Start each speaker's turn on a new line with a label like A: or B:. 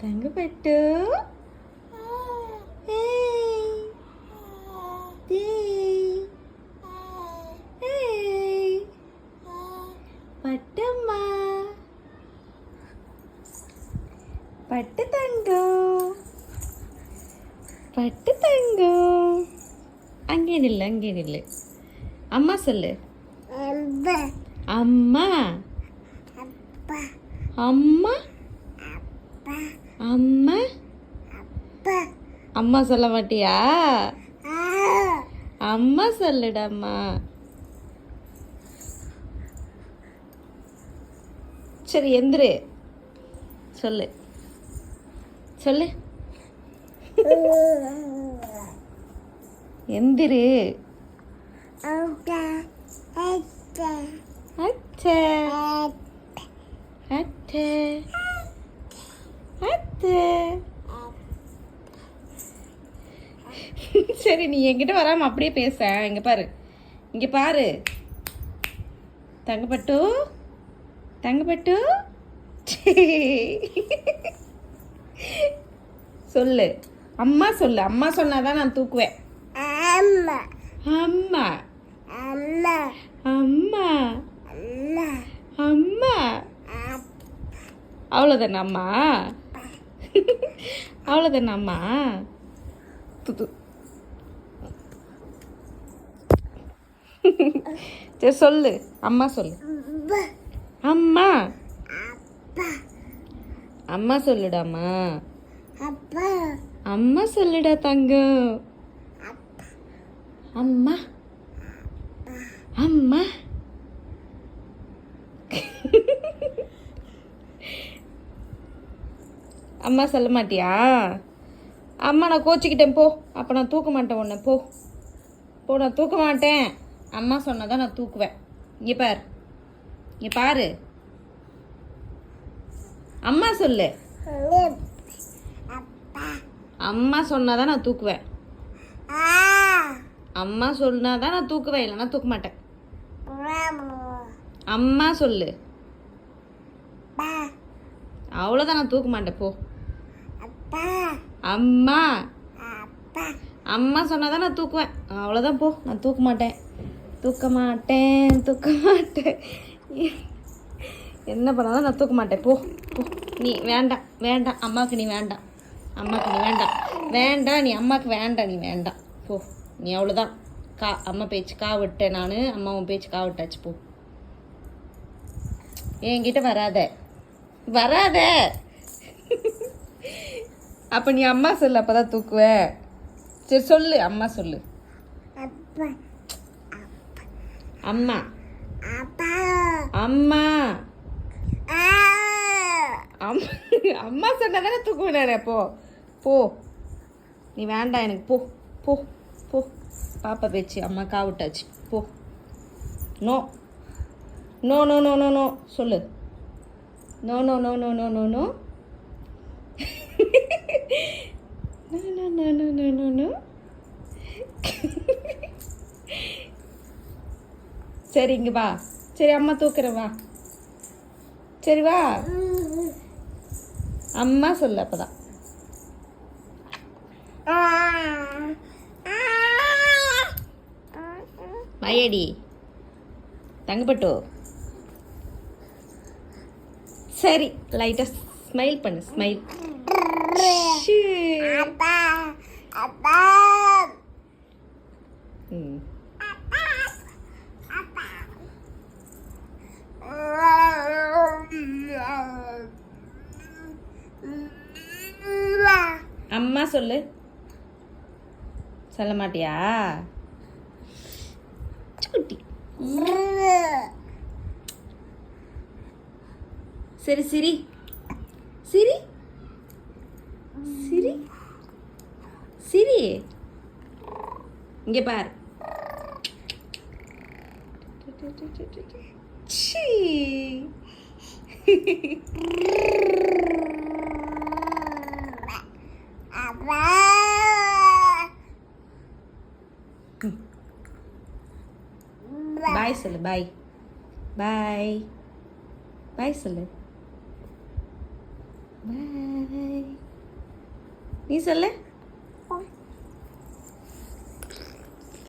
A: Tangga pada. Hey. Hey. Hey. Pada ma. Pada tangga. Pada tangga. Angin ilang, angin ilang. அம்மா சொல்லு அம்மா அம்மா அம்மா? அம்மா சொல்ல மாட்டியா? அம்மா சொல்லுடாம்மா. சரி எந்திரு. சொல்லு. சொல்லு. எந்திரு. அச்சே அச்சே அச்சே சரி நீ என்கிட்ட வராம அப்படியே பேச. இங்க பாரு. இங்க பாரு. தங்கப்பட்டு. தங்கப்பட்டு. சொல்லு. அம்மா சொல்லு. அம்மா சொன்னாதான் நான் தூக்குவேன். அம்மா. அம்மா. அம்மா. அவ்வளோதானே அம்மா. அவ்வளோதானே அம்மா? துது. சரி சொல்லு. அம்மா சொல்லு. அம்மா. அம்மா. சொல்லுடாம்மா. அம்மா சொல்லுடா தங்கம். அம்மா. அம்மா. அம்மா சொல்ல மாட்டியா? அம்மா நான் கோச்சிக்கிட்டேன் போ. அப்போ நான் தூக்க மாட்டேன் உன்னை போ. போ நான் தூக்க மாட்டேன். அம்மா சொன்னதான் நான் தூக்குவேன். இங்கே பார். இங்கே பாரு. அம்மா சொல்லு. அம்மா சொன்னாதான் நான் தூக்குவேன். அம்மா சொன்னாதான் நான் தூக்குவேன் இல்லைன்னா தூக்க மாட்டேன். அம்மா சொல்லு. அவ்வளோதான் நான் தூக்க மாட்டேன் போ. அம்மா. அம்மா சொன்னாதான் நான் தூக்குவேன். அவ்வளோதான் போ. நான் தூக்க மாட்டேன். தூக்க மாட்டேன். தூக்க மாட்டேன். என்ன பண்ணாலும் நான் தூக்க மாட்டேன். போ. போ. நீ வேண்டாம். வேண்டாம். அம்மாவுக்கு நீ வேண்டாம். அம்மாவுக்கு நீ வேண்டாம். வேண்டாம். நீ அம்மாவுக்கு வேண்டாம். நீ வேண்டாம். போ. நீ அவ்வளோதான் கா அம்மா பேச்சு கா விட்டேன் நான். அம்மாவும் பேச்சு கா விட்டாச்சு போ. என்கிட்ட வராத? வராத. அப்போ நீ அம்மா சொல்லு அப்போ தான் தூக்குவேன் சரி சொல்லு அம்மா சொல்லு. அம்மா. அம்மா. அம்மா. அம்மா சொன்னா தானே தூக்குவேன் போ போ. நீ வேண்டாம் எனக்கு போ போ போ. பாப்பா பேச்சு அம்மா காவிட்டாச்சு. போ. No. No no no no no. சொல்லு. No no no no no no no no no no no no no சரி இங்க வா. சரி அம்மா தூக்குறேன் வா. சரி வா. அம்மா சொல்லு அப்பதான். மயடி தங்கப்பட்டு. சரி லைட்டா ஸ்மைல் பண்ணு ஸ்மைல் ம் hmm. அம்மா சொல்லு. சொல்ல மாட்டியா? குட்டி சரி சிரி. சிரி. சிரி. சிரி. இங்கே பார். சீ பாய் சொல்லு பாய். பாய். பாய் சொல்லு. பாய். நீ சொல்லு. 哦